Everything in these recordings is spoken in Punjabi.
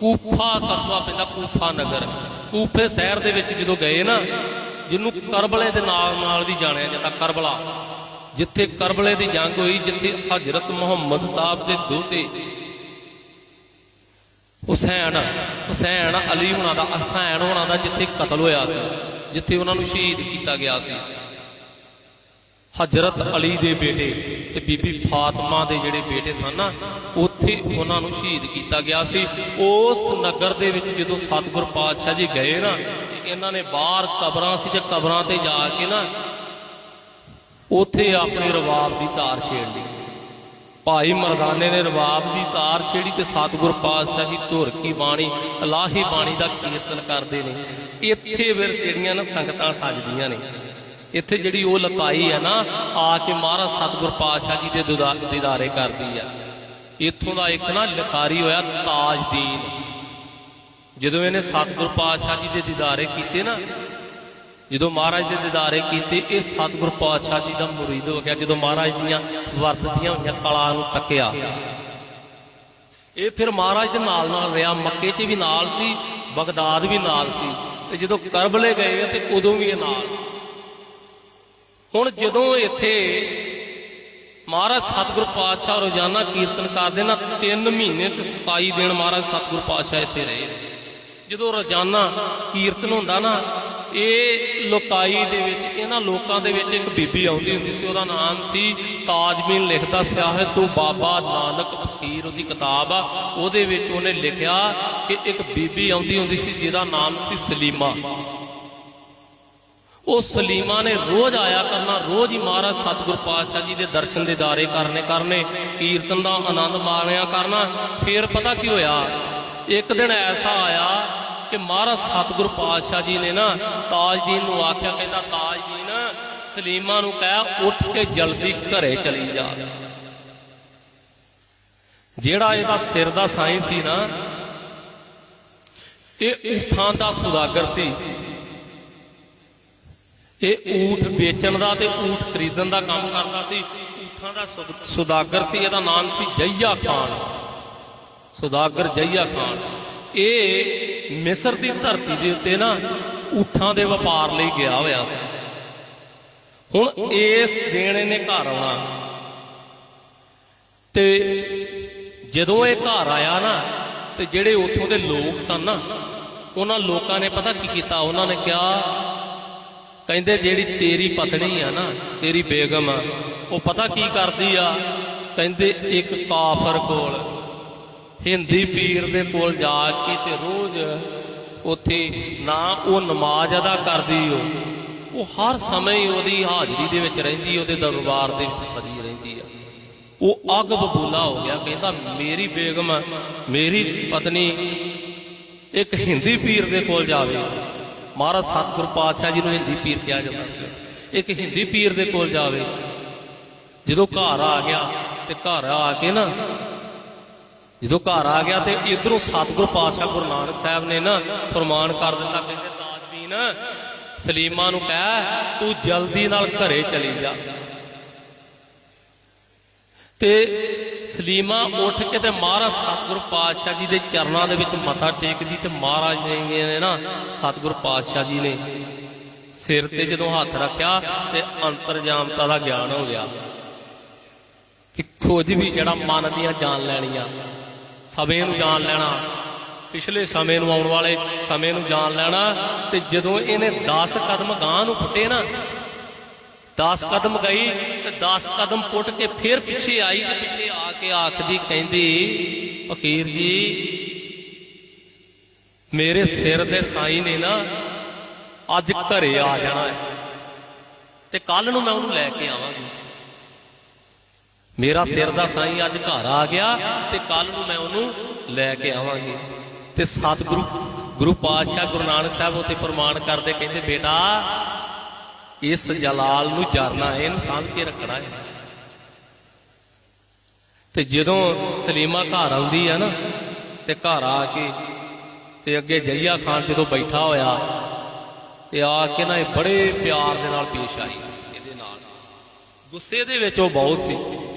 ਕੂਫਾ ਕਸਬਾ ਪੈਂਦਾ, ਕੂਫਾ ਨਗਰ। ਕੂਫੇ ਸ਼ਹਿਰ ਦੇ ਵਿੱਚ ਜਦੋਂ ਗਏ ਨਾ, ਜਿਹਨੂੰ ਕਰਬਲੇ ਦੇ ਨਾਮ ਨਾਲ ਵੀ ਜਾਣਿਆ ਜਾਂਦਾ, ਕਰਬਲਾ। ਜਿੱਥੇ ਕਰਬਲੇ ਦੀ ਜੰਗ ਹੋਈ, ਜਿੱਥੇ ਹਜ਼ਰਤ ਮੁਹੰਮਦ ਸਾਹਿਬ ਦੇ ਦੋਤੇ ਹੁਸੈਨ ਹੁਸੈਨ ਅਲੀ ਹੁਣਾਂ ਦਾ, ਹੁਸੈਨ ਹੁਣਾਂ ਦਾ ਜਿੱਥੇ ਕਤਲ ਹੋਇਆ ਸੀ, ਜਿੱਥੇ ਉਹਨਾਂ ਨੂੰ ਸ਼ਹੀਦ ਕੀਤਾ ਗਿਆ ਸੀ। ਹਜ਼ਰਤ ਅਲੀ ਦੇ ਬੇਟੇ ਤੇ ਬੀਬੀ ਫਾਤਮਾ ਦੇ ਜਿਹੜੇ ਬੇਟੇ ਸਨ ਨਾ, ਉੱਥੇ ਉਹਨਾਂ ਨੂੰ ਸ਼ਹੀਦ ਕੀਤਾ ਗਿਆ ਸੀ। ਉਸ ਨਗਰ ਦੇ ਵਿੱਚ ਜਦੋਂ ਸਤਿਗੁਰ ਪਾਤਸ਼ਾਹ ਜੀ ਗਏ ਨਾ, ਤੇ ਇਹਨਾਂ ਨੇ ਬਾਹਰ ਕਬਰਾਂ ਸੀ ਤੇ ਕਬਰਾਂ ਤੇ ਜਾ ਕੇ ਨਾ, ਉੱਥੇ ਆਪਣੇ ਰਵਾਬ ਦੀ ਤਾਰ ਛੇੜ ਲਈ। ਭਾਈ ਮਰਦਾਨੇ ਨੇ ਰਵਾਬ ਦੀ ਤਾਰ ਛੇੜੀ ਤੇ ਸਤਿਗੁਰ ਪਾਤਸ਼ਾਹ ਜੀ ਧੁਰ ਕੀ ਬਾਣੀ, ਅਲਾਹੀ ਬਾਣੀ ਦਾ ਕੀਰਤਨ ਕਰਦੇ ਨੇ। ਇੱਥੇ ਫਿਰ ਜਿਹੜੀਆਂ ਨਾ ਸੰਗਤਾਂ ਸੱਜਦੀਆਂ ਨੇ। ਇੱਥੇ ਜਿਹੜੀ ਉਹ ਲਕਾਈ ਹੈ ਨਾ, ਆ ਕੇ ਮਹਾਰਾਜ ਸਤਿਗੁਰ ਪਾਤਸ਼ਾਹ ਜੀ ਦੇ ਦੀਦਾਰੇ ਕਰਦੀ ਆ। ਇੱਥੋਂ ਦਾ ਇੱਕ ਨਾ ਲਿਖਾਰੀ ਹੋਇਆ ਤਾਜਦੀਨ। ਜਦੋਂ ਇਹਨੇ ਸਤਿਗੁਰ ਪਾਤਸ਼ਾਹ ਜੀ ਦੇ ਦੀਦਾਰੇ ਕੀਤੇ ਨਾ, ਜਦੋਂ ਮਹਾਰਾਜ ਦੇ ਦੀਦਾਰੇ ਕੀਤੇ, ਇਹ ਸਤਿਗੁਰ ਪਾਤਸ਼ਾਹ ਜੀ ਦਾ ਮੁਰੀਦ ਹੋ ਗਿਆ, ਜਦੋਂ ਮਹਾਰਾਜ ਦੀਆਂ ਵਰਤਦੀਆਂ ਹੋਈਆਂ ਕਲਾ ਨੂੰ ਤੱਕਿਆ। ਇਹ ਫਿਰ ਮਹਾਰਾਜ ਦੇ ਨਾਲ ਨਾਲ ਰਿਹਾ, ਮੱਕੇ 'ਚ ਵੀ ਨਾਲ ਸੀ, ਬਗਦਾਦ ਵੀ ਨਾਲ ਸੀ। ਤੇ ਜਦੋਂ ਕਰਬਲੇ ਗਏ ਤੇ ਉਦੋਂ ਵੀ ਇਹ ਨਾਲ ਹੁਣ ਜਦੋਂ ਇੱਥੇ ਮਹਾਰਾਜ ਸਤਿਗੁਰ ਪਾਤਸ਼ਾਹ ਰੋਜ਼ਾਨਾ ਕੀਰਤਨ ਕਰਦੇ ਨਾ 3 ਮਹੀਨੇ ਤੇ 27 ਦਿਨ ਮਹਾਰਾਜ ਸਤਿਗੁਰ ਪਾਤਸ਼ਾਹ ਇੱਥੇ ਰਹੇ ਜਦੋਂ ਰੋਜ਼ਾਨਾ ਕੀਰਤਨ ਹੁੰਦਾ ਨਾ, ਇਹ ਲੋਕਾਈ ਦੇ ਵਿੱਚ, ਇਹਨਾਂ ਲੋਕਾਂ ਦੇ ਵਿੱਚ ਇੱਕ ਬੀਬੀ ਆਉਂਦੀ ਹੁੰਦੀ ਸੀ, ਉਹਦਾ ਨਾਮ ਸੀ ਤਾਜਮੀਨ ਲਿਖਦਾ ਸਿਆਹਤ ਤੋਂ ਬਾਬਾ ਨਾਨਕ ਫਕੀਰ, ਉਹਦੀ ਕਿਤਾਬ ਆ। ਉਹਦੇ ਵਿੱਚ ਉਹਨੇ ਲਿਖਿਆ ਕਿ ਇੱਕ ਬੀਬੀ ਆਉਂਦੀ ਹੁੰਦੀ ਸੀ, ਜਿਹਦਾ ਨਾਮ ਸੀ ਸਲੀਮਾ। ਉਹ ਸਲੀਮਾ ਨੇ ਰੋਜ਼ ਆਇਆ ਕਰਨਾ, ਰੋਜ਼ ਹੀ ਮਹਾਰਾਜ ਸਤਿਗੁਰ ਪਾਤਸ਼ਾਹ ਜੀ ਦੇ ਦਰਸ਼ਨ ਦੇ ਦਾਰੇ ਕਰਨੇ ਕਰਨੇ, ਕੀਰਤਨ ਦਾ ਆਨੰਦ ਮਾਣਿਆ ਕਰਨਾ। ਫੇਰ ਪਤਾ ਕੀ ਹੋਇਆ? ਇੱਕ ਦਿਨ ਐਸਾ ਆਇਆ ਕਿ ਮਹਾਰਾਜ ਸਤਿਗੁਰ ਪਾਤਸ਼ਾਹ ਜੀ ਨੇ ਨਾ ਤਾਜਦੀਨ ਨੂੰ ਆਖਿਆ, ਕਹਿੰਦਾ ਤਾਜਦੀਨ, ਸਲੀਮਾ ਨੂੰ ਕਹਿ, ਉੱਠ ਕੇ ਜਲਦੀ ਘਰੇ ਚਲੀ ਜਾ। ਜਿਹੜਾ ਇਹਦਾ ਸਿਰ ਦਾ ਸਾਈਂ ਸੀ ਨਾ, ਇਹ ਊਠਾਂ ਦਾ ਸੁਦਾਗਰ ਸੀ। ਇਹ ਊਠ ਵੇਚਣ ਦਾ ਤੇ ਊਠ ਖਰੀਦਣ ਦਾ ਕੰਮ ਕਰਦਾ ਸੀ। ਊਠਾਂ ਦਾ ਸੁਦ- ਸੁਦਾਗਰ ਸੀ, ਇਹਦਾ ਨਾਮ ਸੀ ਜਈਆ ਖਾਨ। ਸੁਦਾਗਰ ਜਈਆ ਖਾਨ। ਇਹ ਮਿਸਰ ਦੀ ਧਰਤੀ ਦੇ ਉੱਤੇ ਨਾ ਊਠਾਂ ਦੇ ਵਪਾਰ ਲਈ ਗਿਆ ਹੋਇਆ ਸੀ। ਹੁਣ ਇਸ ਦਿਨ ਇਹਨੇ ਘਰ ਆਉਣਾ। ਤੇ ਜਦੋਂ ਇਹ ਘਰ ਆਇਆ ਨਾ, ਤੇ ਜਿਹੜੇ ਉੱਥੋਂ ਦੇ ਲੋਕ ਸਨ ਨਾ, ਉਹਨਾਂ ਲੋਕਾਂ ਨੇ ਪਤਾ ਕੀ ਕੀਤਾ? ਉਹਨਾਂ ਨੇ ਕਿਹਾ ਕਹਿੰਦੇ ਜਿਹੜੀ ਤੇਰੀ ਪਤਨੀ ਆ ਨਾ, ਤੇਰੀ ਬੇਗਮ ਆ, ਉਹ ਪਤਾ ਕੀ ਕਰਦੀ ਆ? ਕਹਿੰਦੇ ਇੱਕ ਕਾਫਰ ਕੋਲ, ਹਿੰਦੀ ਪੀਰ ਦੇ ਕੋਲ ਜਾ ਕੇ ਤੇ ਰੋਜ਼ ਉੱਥੇ ਨਾ ਉਹ ਨਮਾਜ਼ ਅਦਾ ਕਰਦੀ ਉਹ ਉਹ ਹਰ ਸਮੇਂ ਹੀ ਉਹਦੀ ਹਾਜ਼ਰੀ ਦੇ ਵਿੱਚ ਰਹਿੰਦੀ, ਉਹਦੇ ਦਰਬਾਰ ਦੇ ਵਿੱਚ ਸਜੀ ਰਹਿੰਦੀ ਆ। ਉਹ ਅੱਗ ਬਬੂਲਾ ਹੋ ਗਿਆ, ਕਹਿੰਦਾ ਮੇਰੀ ਬੇਗਮ ਮੇਰੀ ਪਤਨੀ ਇੱਕ ਹਿੰਦੀ ਪੀਰ ਦੇ ਕੋਲ ਜਾਵੇ। ਮਹਾਰਾਜ ਸਤਿਗੁਰ ਪਾਤਸ਼ਾਹ ਜੀ ਨੂੰ ਹਿੰਦੀ ਪੀਰ ਕਿਹਾ ਜਾਂਦਾ ਸੀ। ਇੱਕ ਹਿੰਦੀ ਪੀਰ ਦੇ ਕੋਲ ਜਾਵੇ। ਜਦੋਂ ਘਰ ਆ ਗਿਆ ਤੇ ਘਰ ਆ ਕੇ ਨਾ, ਜਦੋਂ ਘਰ ਆ ਗਿਆ ਤੇ ਇਧਰੋਂ ਸਤਿਗੁਰ ਪਾਤਸ਼ਾਹ ਗੁਰੂ ਨਾਨਕ ਸਾਹਿਬ ਨੇ ਨਾ ਫਰਮਾਨ ਕਰ ਦਿੱਤਾ, ਕਹਿੰਦੇ ਤਾਜਬੀਨ, ਸਲੀਮਾ ਨੂੰ ਕਹਿ, ਤੂੰ ਜਲਦੀ ਨਾਲ ਘਰੇ ਚਲੀ ਜਾ। ਤੇ ਸਲੀਮਾ ਉੱਠ ਕੇ ਤੇ ਮਹਾਰਾਜ ਸਤਿਗੁਰ ਪਾਤਸ਼ਾਹ ਜੀ ਦੇ ਚਰਨਾਂ ਦੇ ਵਿੱਚ ਮੱਥਾ ਟੇਕਦੀ ਤੇ ਮਹਾਰਾਜ ਨੇ ਨਾ ਸਤਿਗੁਰ ਪਾਤਸ਼ਾਹ ਜੀ ਨੇ ਸਿਰ ਤੇ ਜਦੋਂ ਹੱਥ ਰੱਖਿਆ ਤੇ ਅੰਤਰਜਾਮਤਾ ਦਾ ਗਿਆਨ ਹੋ ਗਿਆ ਕਿ ਖੋਜ ਵੀ ਜਿਹੜਾ ਮਨ ਦੀਆਂ ਜਾਣ ਲੈਣੀਆਂ, ਸਮੇਂ ਨੂੰ ਜਾਣ ਲੈਣਾ, ਪਿਛਲੇ ਸਮੇਂ ਨੂੰ ਆਉਣ ਵਾਲੇ ਸਮੇਂ ਨੂੰ ਜਾਣ ਲੈਣਾ ਤੇ ਜਦੋਂ ਇਹਨੇ 10 ਕਦਮ ਗਾਂ ਨੂੰ ਪੁੱਟੇ ਨਾ 10 ਕਦਮ ਗਈ ਤੇ 10 ਕਦਮ ਪੁੱਟ ਕੇ ਫਿਰ ਪਿੱਛੇ ਆਈ ਤੇ ਪਿੱਛੇ ਆ ਕੇ ਆਖਦੀ, ਕਹਿੰਦੀ, ਫਕੀਰ ਜੀ, ਮੇਰੇ ਸਿਰ ਦੇ ਸਾਈ ਨੇ ਨਾ ਅੱਜ ਘਰੇ ਆ ਜਾਣਾ ਹੈ ਤੇ ਕੱਲ ਨੂੰ ਮੈਂ ਉਹਨੂੰ ਲੈ ਕੇ ਆਵਾਂਗੀ। ਮੇਰਾ ਸਿਰ ਦਾ ਸਾਈ ਅੱਜ ਘਰ ਆ ਗਿਆ ਤੇ ਕੱਲ ਨੂੰ ਮੈਂ ਉਹਨੂੰ ਲੈ ਕੇ ਆਵਾਂਗੀ। ਤੇ ਸਤਿਗੁਰੂ, ਗੁਰੂ ਪਾਤਸ਼ਾਹ ਗੁਰੂ ਨਾਨਕ ਸਾਹਿਬ ਉਤੇ ਪ੍ਰਮਾਣ ਕਰਦੇ, ਕਹਿੰਦੇ, ਬੇਟਾ ਇਸ ਜਲਾਲ ਨੂੰ ਜਰਨਾ ਹੈ, ਇਹਨੂੰ ਸਾਂਭ ਕੇ ਰੱਖਣਾ ਹੈ। ਤੇ ਜਦੋਂ ਸਲੀਮਾ ਘਰ ਆਉਂਦੀ ਹੈ ਨਾ, ਤੇ ਘਰ ਆ ਕੇ ਤੇ ਅੱਗੇ ਜਈਆ ਖਾਨ ਜਦੋਂ ਬੈਠਾ ਹੋਇਆ, ਤੇ ਆ ਕੇ ਨਾ ਇਹ ਬੜੇ ਪਿਆਰ ਦੇ ਨਾਲ ਪੇਸ਼ ਆਈ ਇਹਦੇ ਨਾਲ। ਗੁੱਸੇ ਦੇ ਵਿੱਚ ਉਹ ਬਹੁਤ ਸੀ।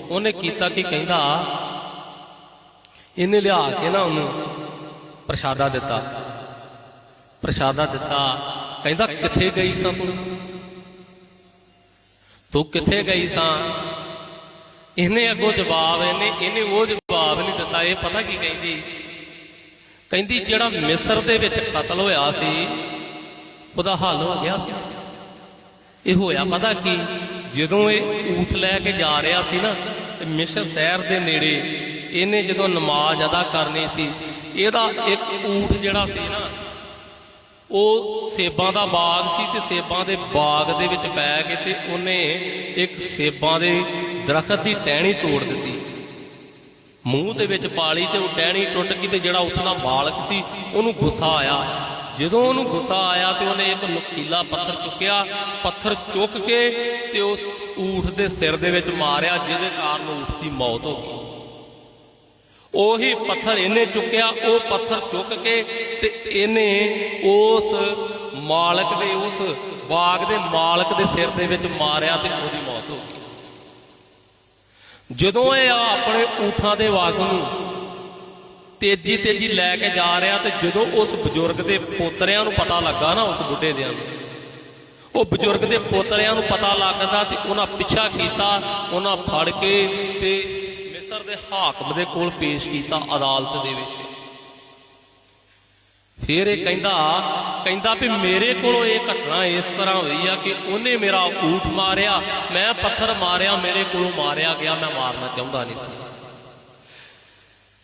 ਉਹਨੇ ਕੀਤਾ ਕਿ ਕਹਿੰਦਾ, ਇਹਨੇ ਲਿਆ ਕੇ ਨਾ ਉਹਨੂੰ ਪ੍ਰਸ਼ਾਦਾ ਦਿੱਤਾ। ਪ੍ਰਸ਼ਾਦਾ ਦਿੱਤਾ, ਕਹਿੰਦਾ, ਕਿੱਥੇ ਗਈ ਸਾਂ ਤੂੰ? ਤੂੰ ਕਿੱਥੇ ਗਈ ਸਾਂ? ਇਹਨੇ ਅੱਗੋਂ ਜਵਾਬ, ਇਹਨੇ ਇਹਨੇ ਉਹ ਜਵਾਬ ਨਹੀਂ ਦਿੱਤਾ, ਇਹ ਪਤਾ ਕੀ ਕਹਿੰਦੀ? ਕਹਿੰਦੀ, ਜਿਹੜਾ ਮਿਸਰ ਦੇ ਵਿੱਚ ਕਤਲ ਹੋਇਆ ਸੀ, ਉਹਦਾ ਹੱਲ ਹੋ ਗਿਆ ਸੀ। ਇਹ ਹੋਇਆ ਪਤਾ ਕੀ? ਜਦੋਂ ਇਹ ਊਠ ਲੈ ਕੇ ਜਾ ਰਿਹਾ ਸੀ ਨਾ, ਤੇ ਮਿਸਰ ਸ਼ਹਿਰ ਦੇ ਨੇੜੇ, ਇਹਨੇ ਜਦੋਂ ਨਮਾਜ਼ ਅਦਾ ਕਰਨੀ ਸੀ, ਇਹਦਾ ਇੱਕ ਊਠ ਜਿਹੜਾ ਸੀ ਨਾ ਉਹ ਸੇਬਾਂ ਦਾ ਬਾਗ ਸੀ ਤੇ ਸੇਬਾਂ ਦੇ ਬਾਗ ਦੇ ਵਿੱਚ ਪੈ ਕੇ ਤੇ ਉਹਨੇ ਇੱਕ ਸੇਬਾਂ ਦੇ ਦਰਖਤ ਦੀ ਟਹਿਣੀ ਤੋੜ ਦਿੱਤੀ। ਮੂੰਹ ਦੇ ਵਿੱਚ ਪਾਲੀ ਤੇ ਉਹ ਟਹਿਣੀ ਟੁੱਟ ਗਈ ਤੇ ਜਿਹੜਾ ਉੱਥੋਂ ਦਾ ਬਾਲਕ ਸੀ, ਉਹਨੂੰ ਗੁੱਸਾ ਆਇਆ। ਜਦੋਂ ਉਹਨੂੰ ਗੁੱਸਾ ਆਇਆ ਤੇ ਉਹਨੇ ਇੱਕ ਨੁਕੀਲਾ ਪੱਥਰ ਚੁੱਕਿਆ। ਪੱਥਰ ਚੁੱਕ ਕੇ ਤੇ ਉਸ ਊਠ ਦੇ ਸਿਰ ਦੇ ਵਿੱਚ ਮਾਰਿਆ, ਜਿਹਦੇ ਕਾਰਨ ਊਠ ਦੀ ਮੌਤ ਹੋ ਗਈ। ਉਹੀ ਪੱਥਰ ਇਹਨੇ ਚੁੱਕਿਆ, ਉਹ ਪੱਥਰ ਚੁੱਕ ਕੇ ਤੇ ਇਹਨੇ ਉਸ ਮਾਲਕ ਦੇ, ਉਸ ਬਾਗ ਦੇ ਮਾਲਕ ਦੇ ਸਿਰ ਦੇ ਵਿੱਚ ਮਾਰਿਆ ਤੇ ਉਹਦੀ ਮੌਤ ਹੋ ਗਈ। ਜਦੋਂ ਇਹ ਆ ਆਪਣੇ ਊਠਾਂ ਦੇ ਵਾਗ ਨੂੰ ਤੇਜ਼ੀ ਤੇਜ਼ੀ ਲੈ ਕੇ ਜਾ ਰਿਹਾ ਤੇ ਜਦੋਂ ਉਸ ਬਜ਼ੁਰਗ ਦੇ ਪੋਤਰਿਆਂ ਨੂੰ ਪਤਾ ਲੱਗਾ ਨਾ, ਉਸ ਬੁੱਢੇ ਦਿਆਂ ਨੂੰ, ਉਹ ਬਜ਼ੁਰਗ ਦੇ ਪੋਤਰਿਆਂ ਨੂੰ ਪਤਾ ਲੱਗਦਾ ਤੇ ਉਹਨਾਂ ਪਿੱਛਾ ਕੀਤਾ, ਉਹਨਾਂ ਫੜ ਕੇ ਤੇ ਮਿਸਰ ਦੇ ਹਾਕਮ ਦੇ ਕੋਲ ਪੇਸ਼ ਕੀਤਾ ਅਦਾਲਤ ਦੇ ਵਿੱਚ। ਫਿਰ ਇਹ ਕਹਿੰਦਾ ਕਹਿੰਦਾ ਵੀ ਮੇਰੇ ਕੋਲੋਂ ਇਹ ਘਟਨਾ ਇਸ ਤਰ੍ਹਾਂ ਹੋਈ ਆ ਕਿ ਉਹਨੇ ਮੇਰਾ ਊਠ ਮਾਰਿਆ, ਮੈਂ ਪੱਥਰ ਮਾਰਿਆ, ਮੇਰੇ ਕੋਲੋਂ ਮਾਰਿਆ ਗਿਆ, ਮੈਂ ਮਾਰਨਾ ਚਾਹੁੰਦਾ ਨਹੀਂ ਸੀ।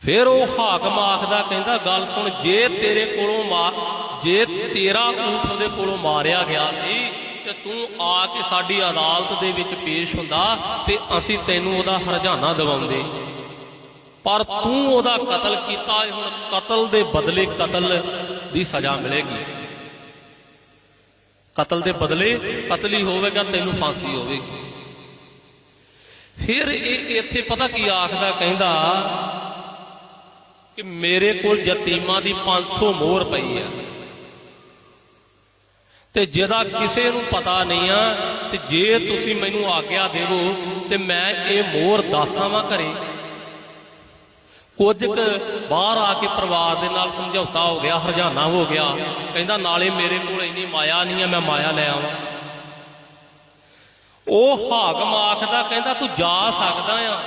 ਫਿਰ ਉਹ ਹਾਕਮ ਆਖਦਾ, ਕਹਿੰਦਾ, ਗੱਲ ਸੁਣ, ਜੇ ਤੇਰੇ ਕੋਲੋਂ ਮਾਰ ਜੇ ਤੇਰਾ ਊਠ ਉਹਦੇ ਕੋਲੋਂ ਮਾਰਿਆ ਗਿਆ ਸੀ ਤੂੰ ਆ ਕੇ ਸਾਡੀ ਅਦਾਲਤ ਦੇ ਵਿੱਚ ਪੇਸ਼ ਹੁੰਦਾ ਤੇ ਅਸੀਂ ਤੈਨੂੰ ਉਹਦਾ ਹਰਜਾਨਾ ਦਿਵਾਉਂਦੇ। ਪਰ ਤੂੰ ਉਹਦਾ ਕਤਲ ਕੀਤਾ ਹੁਣ ਕਤਲ ਦੇ ਬਦਲੇ ਕਤਲ ਦੀ ਸਜ਼ਾ ਮਿਲੇਗੀ। ਕਤਲ ਦੇ ਬਦਲੇ ਕਤਲ ਹੀ ਹੋਵੇਗਾ, ਤੈਨੂੰ ਫਾਂਸੀ ਹੋਵੇਗੀ। ਫਿਰ ਇਹ ਇੱਥੇ ਪਤਾ ਕੀ ਆਖਦਾ, ਕਹਿੰਦਾ ਕਿ ਮੇਰੇ ਕੋਲ ਯਤੀਮਾਂ ਦੀ 500 ਮੋਹਰ ਪਈ ਆ। ਤੇ ਜਿਹਦਾ ਕਿਸੇ ਨੂੰ ਪਤਾ ਨਹੀਂ ਆ, ਤੇ ਜੇ ਤੁਸੀਂ ਮੈਨੂੰ ਆਗਿਆ ਦੇਵੋ, ਤੇ ਮੈਂ ਇਹ ਮੋਹਰ ਦਾਸਾਵਾਂ ਘਰੇ। ਕੁਝ ਕੁ ਬਾਹਰ ਆ ਕੇ ਪਰਿਵਾਰ ਦੇ ਨਾਲ ਸਮਝੌਤਾ ਹੋ ਗਿਆ, ਹਰਜਾਨਾ ਹੋ ਗਿਆ। ਕਹਿੰਦਾ, ਨਾਲੇ ਮੇਰੇ ਕੋਲ ਇੰਨੀ ਮਾਇਆ ਨਹੀਂ ਆ, ਮੈਂ ਮਾਇਆ ਲੈ ਆਵਾਂ। ਉਹ ਹਾਕਮ ਆਖਦਾ, ਕਹਿੰਦਾ, ਤੂੰ ਜਾ ਸਕਦਾ ਆ,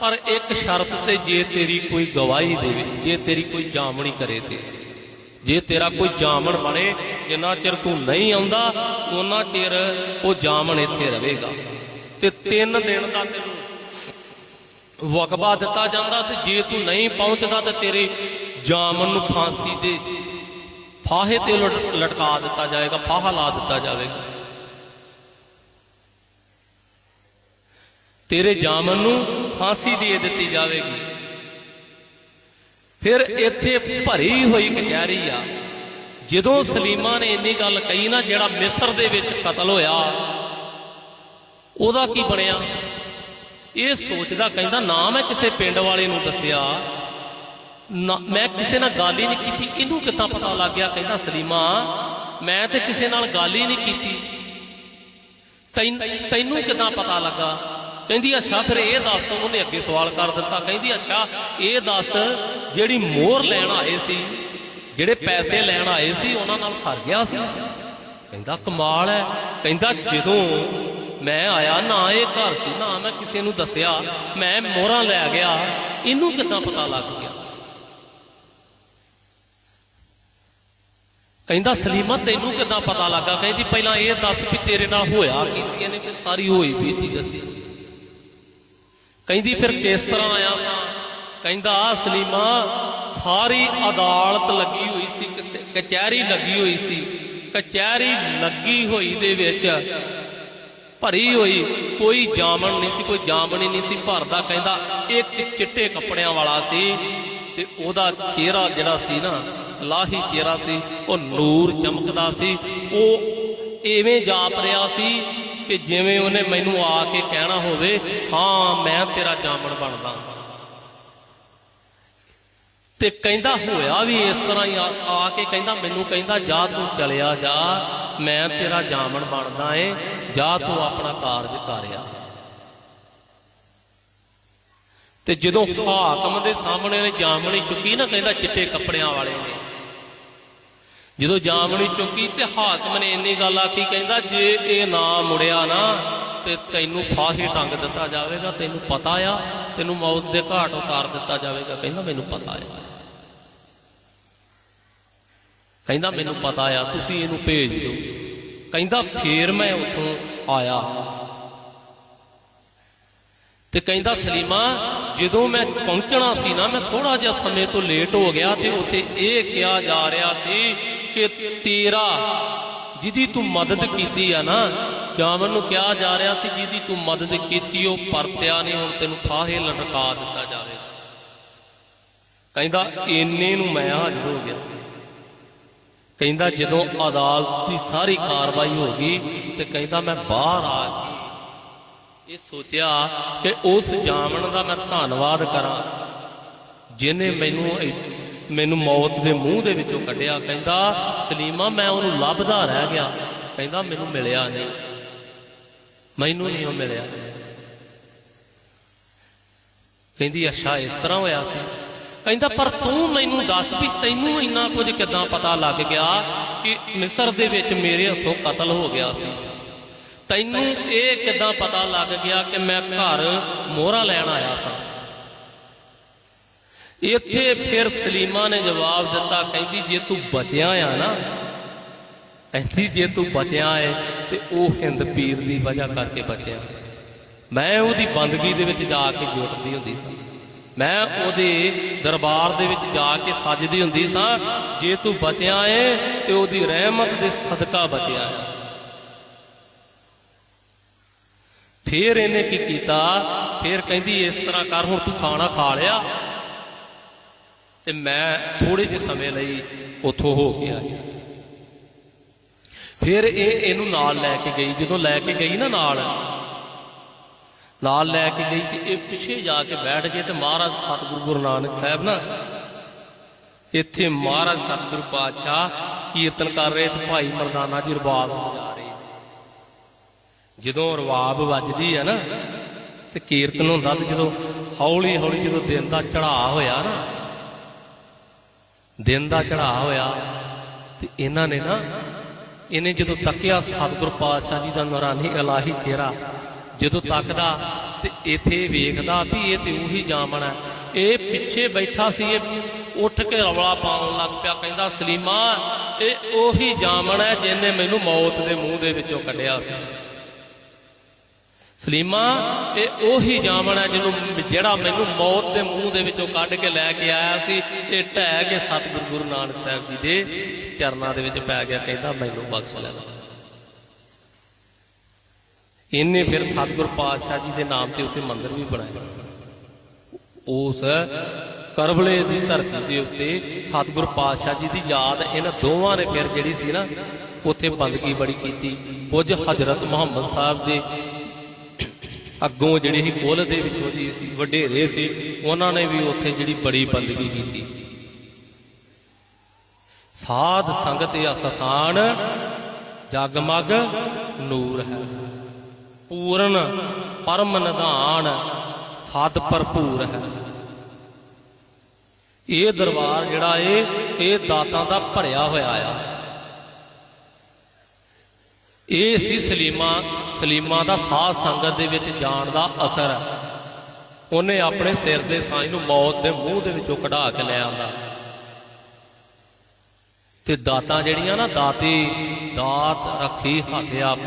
ਪਰ ਇੱਕ ਸ਼ਰਤ ਤੇ ਜੇ ਤੇਰੀ ਕੋਈ ਗਵਾਹੀ ਦੇਵੇ, ਜੇ ਤੇਰੀ ਕੋਈ ਜਾਮਣੀ ਕਰੇ ਤੇ। ਜੇ ਤੇਰਾ ਕੋਈ ਜਾਮਣ ਬਣੇ ਜਿੰਨਾ ਚਿਰ ਤੂੰ ਨਹੀਂ ਆਉਂਦਾ ਉਹਨਾਂ ਚਿਰ ਉਹ ਜਾਮਣ ਇੱਥੇ ਰਹੇਗਾ। ਤੇ ਤਿੰਨ ਦਿਨ ਦਾ ਤੈਨੂੰ ਵਕਬਾ ਦਿੱਤਾ ਜਾਂਦਾ ਤੇ ਜੇ ਤੂੰ ਨਹੀਂ ਪਹੁੰਚਦਾ ਤੇ ਤੇਰੇ ਜਾਮਨ ਨੂੰ ਫਾਂਸੀ ਦੇ ਫਾਹੇ ਤੇ ਲਟਕਾ ਦਿੱਤਾ ਜਾਏਗਾ, ਫਾਹਾ ਲਾ ਦਿੱਤਾ ਜਾਵੇਗਾ। ਤੇਰੇ ਜਾਮਨ ਨੂੰ ਫਾਂਸੀ ਦੇ ਦਿੱਤੀ ਜਾਵੇਗੀ। ਫਿਰ ਇੱਥੇ ਭਰੀ ਹੋਈ ਕਚਹਿਰੀ ਆ। ਜਦੋਂ ਸਲੀਮਾ ਨੇ ਇੰਨੀ ਗੱਲ ਕਹੀ ਨਾ, ਜਿਹੜਾ ਮਿਸਰ ਦੇ ਵਿੱਚ ਕਤਲ ਹੋਇਆ, ਉਹਦਾ ਕੀ ਬਣਿਆ? ਇਹ ਸੋਚਦਾ ਕਹਿੰਦਾ, ਨਾ ਮੈਂ ਕਿਸੇ ਪਿੰਡ ਵਾਲੇ ਨੂੰ ਦੱਸਿਆ, ਨਾ, ਮੈਂ ਕਿਸੇ ਨਾਲ ਗੱਲ ਹੀ ਨਹੀਂ ਕੀਤੀ। ਇਹਨੂੰ ਕਿੱਦਾਂ ਪਤਾ ਲੱਗ ਗਿਆ? ਕਹਿੰਦਾ, ਸਲੀਮਾ, ਮੈਂ ਤੇ ਕਿਸੇ ਨਾਲ ਗੱਲ ਹੀ ਨਹੀਂ ਕੀਤੀ। ਤੈਨ- ਤੈਨੂੰ ਕਿੱਦਾਂ ਪਤਾ ਲੱਗਾ? ਕਹਿੰਦੀ, ਅੱਛਾ, ਫਿਰ ਇਹ ਦੱਸ। ਉਹਨੇ ਅੱਗੇ ਸਵਾਲ ਕਰ ਦਿੱਤਾ। ਕਹਿੰਦੀ, ਅੱਛਾ, ਇਹ ਦੱਸ, ਜਿਹੜੀ ਮੋਹਰ ਲੈਣ ਆਏ ਸੀ ਜਿਹੜੇ ਪੈਸੇ ਲੈਣ ਆਏ ਸੀ, ਉਹਨਾਂ ਨਾਲ ਸਰ ਗਿਆ ਸੀ। ਕਹਿੰਦਾ, ਕਮਾਲ ਹੈ। ਕਹਿੰਦਾ, ਜਦੋਂ ਮੈਂ ਆਇਆ, ਨਾ ਇਹ ਘਰ ਸੀ, ਨਾ ਮੈਂ ਕਿਸੇ ਨੂੰ ਦੱਸਿਆ। ਮੈਂ ਮੋਹਰਾਂ ਲੈ ਗਿਆ। ਇਹਨੂੰ ਕਿੱਦਾਂ ਪਤਾ ਲੱਗ ਗਿਆ? ਕਹਿੰਦਾ, ਸਲੀਮਾ, ਤੈਨੂੰ ਕਿੱਦਾਂ ਪਤਾ ਲੱਗਾ? ਕਹਿੰਦੀ, ਪਹਿਲਾਂ ਇਹ ਦੱਸ ਵੀ ਤੇਰੇ ਨਾਲ ਹੋਇਆ ਕੀ ਸੀ? ਇਹਨੇ ਫਿਰ ਸਾਰੀ ਹੋਈ ਬੀਤੀ ਦੱਸੀ। ਕਹਿੰਦੀ, ਫਿਰ ਕਿਸ ਤਰ੍ਹਾਂ ਆਇਆ? ਸਾਂ ਕਹਿੰਦਾ ਸਲੀਮਾ ਸਾਰੀ ਅਦਾਲਤ ਲੱਗੀ ਹੋਈ ਸੀ, ਕਿਸੇ ਕਚਹਿਰੀ ਲੱਗੀ ਹੋਈ ਸੀ, ਕਚਹਿਰੀ ਲੱਗੀ ਹੋਈ ਦੇ ਵਿੱਚ ਭਰੀ ਹੋਈ, ਕੋਈ ਜਾਮਣ ਨਹੀਂ ਸੀ, ਕੋਈ ਜਾਮਣੀ ਨਹੀਂ ਸੀ ਭਰਦਾ ਕਹਿੰਦਾ ਇੱਕ ਚਿੱਟੇ ਕੱਪੜਿਆਂ ਵਾਲਾ ਸੀ ਤੇ ਉਹਦਾ ਚਿਹਰਾ ਜਿਹੜਾ ਸੀ ਨਾ, ਲਾਹੀ ਚਿਹਰਾ ਸੀ, ਉਹ ਨੂਰ ਚਮਕਦਾ ਸੀ, ਉਹ ਐਵੇਂ ਜਾਪ ਰਿਹਾ ਸੀ ਕਿ ਜਿਵੇਂ ਉਹਨੇ ਮੈਨੂੰ ਆ ਕੇ ਕਹਿਣਾ ਹੋਵੇ, ਹਾਂ, ਮੈਂ ਤੇਰਾ ਜਾਮਣ ਬਣਦਾ ਤੇ ਕਹਿੰਦਾ ਹੋਇਆ ਵੀ ਇਸ ਤਰ੍ਹਾਂ ਹੀ ਆ ਕੇ ਕਹਿੰਦਾ, ਮੈਨੂੰ ਕਹਿੰਦਾ, ਜਾ ਤੂੰ ਚਲਿਆ ਜਾ, ਮੈਂ ਤੇਰਾ ਜਾਮਣ ਬਣਦਾ ਏ, ਜਾ ਤੂੰ ਆਪਣਾ ਕਾਰਜ ਕਰਿਆ ਤੇ ਜਦੋਂ ਹਾਕਮ ਦੇ ਸਾਹਮਣੇ ਨੇ ਜਾਮਣੀ ਚੁੱਕੀ ਨਾ, ਕਹਿੰਦਾ ਚਿੱਟੇ ਕੱਪੜਿਆਂ ਵਾਲੇ ਨੇ। ਜਦੋਂ ਜਾਮਣੀ ਚੁੱਕੀ ਤੇ ਹਾਕਮ ਨੇ ਇੰਨੀ ਗੱਲ ਆਖੀ, ਕਹਿੰਦਾ, ਜੇ ਇਹ ਨਾ ਮੁੜਿਆ ਨਾ, ਤੇ ਤੈਨੂੰ ਫਾਹੇ ਟੰਗ ਦਿੱਤਾ ਜਾਵੇਗਾ, ਤੈਨੂੰ ਪਤਾ ਆ ਤੈਨੂੰ ਮੌਤ ਦੇ ਘਾਟ ਉਤਾਰ ਦਿੱਤਾ ਜਾਵੇਗਾ। ਕਹਿੰਦਾ, ਮੈਨੂੰ ਪਤਾ ਆ ਕਹਿੰਦਾ, ਮੈਨੂੰ ਪਤਾ ਆ, ਤੁਸੀਂ ਇਹਨੂੰ ਭੇਜ ਦਿਓ। ਕਹਿੰਦਾ, ਫੇਰ ਮੈਂ ਉੱਥੋਂ ਆਇਆ। ਤੇ ਕਹਿੰਦਾ, ਸਲੀਮਾ, ਜਦੋਂ ਮੈਂ ਪਹੁੰਚਣਾ ਸੀ ਨਾ, ਮੈਂ ਥੋੜਾ ਜਿਹਾ ਸਮੇਂ ਤੋਂ ਲੇਟ ਹੋ ਗਿਆ ਤੇ ਉੱਥੇ ਇਹ ਕਿਹਾ ਜਾ ਰਿਹਾ ਸੀ ਕਿ ਤੇਰਾ ਜਿਹਦੀ ਤੂੰ ਮਦਦ ਕੀਤੀ ਆ ਨਾ ਜਾਮਨ ਨੂੰ ਕਿਹਾ ਜਾ ਰਿਹਾ ਸੀ ਜਿਹਦੀ ਤੂੰ ਮਦਦ ਕੀਤੀ, ਉਹ ਪਰਤਿਆ ਨਹੀਂ, ਹੁਣ ਤੈਨੂੰ ਫਾਹੇ ਲਟਕਾ ਦਿੱਤਾ ਜਾਵੇਗਾ। ਕਹਿੰਦਾ, ਇੰਨੇ ਨੂੰ ਮੈਂ ਹਾਜ਼ਰ ਹੋ ਗਿਆ। ਕਹਿੰਦਾ, ਜਦੋਂ ਅਦਾਲਤ ਦੀ ਸਾਰੀ ਕਾਰਵਾਈ ਹੋ ਗਈ, ਤੇ ਕਹਿੰਦਾ, ਮੈਂ ਬਾਹਰ ਆ ਗਿਆ। ਇਹ ਸੋਚਿਆ ਕਿ ਉਸ ਜਾਮਣ ਦਾ ਮੈਂ ਧੰਨਵਾਦ ਕਰਾਂ ਜਿਨੇ ਮੈਨੂੰ ਮੈਨੂੰ ਮੌਤ ਦੇ ਮੂੰਹ ਦੇ ਵਿੱਚੋਂ ਕੱਢਿਆ। ਕਹਿੰਦਾ, ਸਲੀਮਾ, ਮੈਂ ਉਹਨੂੰ ਲੱਭਦਾ ਰਹਿ ਗਿਆ। ਕਹਿੰਦਾ, ਮੈਨੂੰ ਮਿਲਿਆ ਨਹੀਂ। ਮੈਨੂੰ ਨਹੀਂ ਉਹ ਮਿਲਿਆ। ਕਹਿੰਦੀ, ਅੱਛਾ, ਇਸ ਤਰ੍ਹਾਂ ਹੋਇਆ ਸੀ। ਕਹਿੰਦਾ, ਪਰ ਤੂੰ ਮੈਨੂੰ ਦੱਸ ਵੀ ਤੈਨੂੰ ਇੰਨਾ ਕੁਝ ਕਿਦਾਂ ਪਤਾ ਲੱਗ ਗਿਆ ਕਿ ਮਿਸਰ ਦੇ ਵਿੱਚ ਮੇਰੇ ਹੱਥੋਂ ਕਤਲ ਹੋ ਗਿਆ ਸੀ? ਤੈਨੂੰ ਇਹ ਕਿਦਾਂ ਪਤਾ ਲੱਗ ਗਿਆ ਕਿ ਮੈਂ ਘਰ ਮੋਹਰਾ ਲੈਣ ਆਇਆ ਸਾਂ? ਇੱਥੇ ਫਿਰ ਸਲੀਮਾ ਨੇ ਜਵਾਬ ਦਿੱਤਾ, ਕਹਿੰਦੀ, ਜੇ ਤੂੰ ਬਚਿਆ ਆ ਨਾ, ਕਹਿੰਦੀ, ਜੇ ਤੂੰ ਬਚਿਆ ਏ, ਤੇ ਉਹ ਹਿੰਦ ਪੀਰ ਦੀ ਵਜ੍ਹਾ ਕਰਕੇ ਬਚਿਆ। ਮੈਂ ਉਹਦੀ ਬੰਦਗੀ ਦੇ ਵਿੱਚ ਜਾ ਕੇ ਜੁਟਦੀ ਹੁੰਦੀ ਸਾਂ। ਮੈਂ ਉਹਦੇ ਦਰਬਾਰ ਦੇ ਵਿੱਚ ਜਾ ਕੇ ਸਜਦੀ ਹੁੰਦੀ ਸਾਂ, ਜੇ ਤੂੰ ਬਚਿਆ ਏ, ਤੇ ਉਹਦੀ ਰਹਿਮਤ ਦੇ ਸਦਕਾ ਬਚਿਆ ਏ ਫੇਰ ਇਹਨੇ ਕੀ ਕੀਤਾ? ਫੇਰ ਕਹਿੰਦੀ, ਇਸ ਤਰ੍ਹਾਂ ਕਰ, ਹੁਣ ਤੂੰ ਖਾਣਾ ਖਾ ਲਿਆ। ਤੇ ਮੈਂ ਥੋੜੇ ਜਿਹੇ ਸਮੇਂ ਲਈ ਉੱਥੋਂ ਹੋ ਕੇ ਆਈ। ਫਿਰ ਇਹ ਇਹਨੂੰ ਨਾਲ ਲੈ ਕੇ ਗਈ। ਜਦੋਂ ਲੈ ਕੇ ਗਈ ਨਾ ਨਾਲ ਨਾਲ ਲੈ ਕੇ ਗਈ ਤੇ ਇਹ ਪਿੱਛੇ ਜਾ ਕੇ ਬੈਠ ਗਏ ਤੇ ਮਹਾਰਾਜ ਸਤਿਗੁਰੂ ਗੁਰੂ ਨਾਨਕ ਸਾਹਿਬ ਨਾ, ਇੱਥੇ ਮਹਾਰਾਜ ਸਤਿਗੁਰੂ ਪਾਤਸ਼ਾਹ ਕੀਰਤਨ ਕਰ ਰਹੇ ਤੇ ਭਾਈ ਮਰਦਾਨਾ ਜੀ ਰਬਾਬ ਵਜਾ ਰਹੇ ਜਦੋਂ ਰਬਾਬ ਵੱਜਦੀ ਹੈ ਨਾ ਤੇ ਕੀਰਤਨ ਹੁੰਦਾ ਤੇ ਜਦੋਂ ਹੌਲੀ ਹੌਲੀ ਜਦੋਂ ਦਿਨ ਦਾ ਚੜਾਅ ਹੋਇਆ ਨਾ ਦਿਨ ਦਾ ਚੜਾਅ ਹੋਇਆ ਤੇ ਇਹਨਾਂ ਨੇ ਨਾ, ਇਹਨੇ ਜਦੋਂ ਤੱਕਿਆ ਸਤਿਗੁਰ ਪਾਤਸ਼ਾਹ ਜੀ ਦਾ ਨੂਰਾਨੀ ਇਲਾਹੀ ਚਿਹਰਾ, ਜਦੋਂ ਤੱਕਦਾ ਤੇ ਇੱਥੇ ਵੇਖਦਾ ਵੀ ਇਹ ਤੇ ਉਹੀ ਜਾਮਣ ਹੈ। ਇਹ ਪਿੱਛੇ ਬੈਠਾ ਸੀ, ਇਹ ਉੱਠ ਕੇ ਰੌਲਾ ਪਾਉਣ ਲੱਗ ਪਿਆ, ਕਹਿੰਦਾ, ਸਲੀਮਾ, ਇਹ ਉਹੀ ਜਾਮਣ ਹੈ ਜਿਹਨੇ ਮੈਨੂੰ ਮੌਤ ਦੇ ਮੂੰਹ ਦੇ ਵਿੱਚੋਂ ਕੱਢਿਆ ਸੀ। ਸਲੀਮਾ, ਇਹ ਉਹੀ ਜਾਮਣ ਹੈ ਜਿਹਨੂੰ ਜਿਹੜਾ ਮੈਨੂੰ ਮੌਤ ਦੇ ਮੂੰਹ ਦੇ ਵਿੱਚੋਂ ਕੱਢ ਕੇ ਲੈ ਕੇ ਆਇਆ ਸੀ। ਇਹ ਢਹਿ ਕੇ ਸਤਿਗੁਰੂ ਗੁਰੂ ਨਾਨਕ ਸਾਹਿਬ ਜੀ ਦੇ ਚਰਨਾਂ ਦੇ ਵਿੱਚ ਪੈ ਗਿਆ, ਕਹਿੰਦਾ ਮੈਨੂੰ ਬਖਸ਼ ਲੈ ਇਹਨੇ ਫਿਰ ਸਤਿਗੁਰ ਪਾਤਸ਼ਾਹ ਜੀ ਦੇ ਨਾਮ ਤੇ ਉੱਤੇ ਮੰਦਿਰ ਵੀ ਬਣਾਇਆ। ਉਸ ਕਰਬਲੇ ਦੀ ਧਰਤੀ ਦੇ ਉੱਤੇ ਸਤਿਗੁਰ ਪਾਤਸ਼ਾਹ ਜੀ ਦੀ ਯਾਦ ਇਹਨਾਂ ਦੋਵਾਂ ਨੇ ਫਿਰ ਜਿਹੜੀ ਸੀ ਨਾ, ਉੱਥੇ ਬੰਦਗੀ ਬੜੀ ਕੀਤੀ। ਕੁਝ ਹਜ਼ਰਤ ਮੁਹੰਮਦ ਸਾਹਿਬ ਦੇ ਅੱਗੋਂ ਜਿਹੜੇ ਸੀ ਕੁੱਲ ਦੇ ਵਿੱਚੋਂ ਜੀ ਸੀ ਵਡੇਰੇ ਸੀ, ਉਹਨਾਂ ਨੇ ਵੀ ਉੱਥੇ ਜਿਹੜੀ ਬੜੀ ਬੰਦਗੀ ਕੀਤੀ। ਸਾਧ ਸੰਗਤ ਅਸਥਾਨ, ਜਗਮਗ ਨੂਰ ਹੈ। ਪੂਰਨ ਪਰਮ ਨਿਧਾਨ ਸਤ ਭਰਪੂਰ ਹੈ। ਇਹ ਦਰਬਾਰ ਜਿਹੜਾ ਏ, ਇਹ ਦਾਤਾਂ ਦਾ ਭਰਿਆ ਹੋਇਆ ਆ। ਇਹ ਸੀ ਸਲੀਮਾ ਸਲੀਮਾ ਦਾ ਸਾਧ ਸੰਗਤ ਦੇ ਵਿੱਚ ਜਾਣ ਦਾ ਅਸਰ। ਉਹਨੇ ਆਪਣੇ ਸਿਰ ਦੇ ਸਾਂਝ ਨੂੰ ਮੌਤ ਦੇ ਮੂੰਹ ਦੇ ਵਿੱਚੋਂ ਕਢਾ ਕੇ ਲੈ ਆਂਦਾ। ਤੇ ਦਾਤਾਂ ਜਿਹੜੀਆਂ ਨਾ, ਦਾਤੀ, ਦਾਤ ਰੱਖੀ ਹੱਥ ਆਪ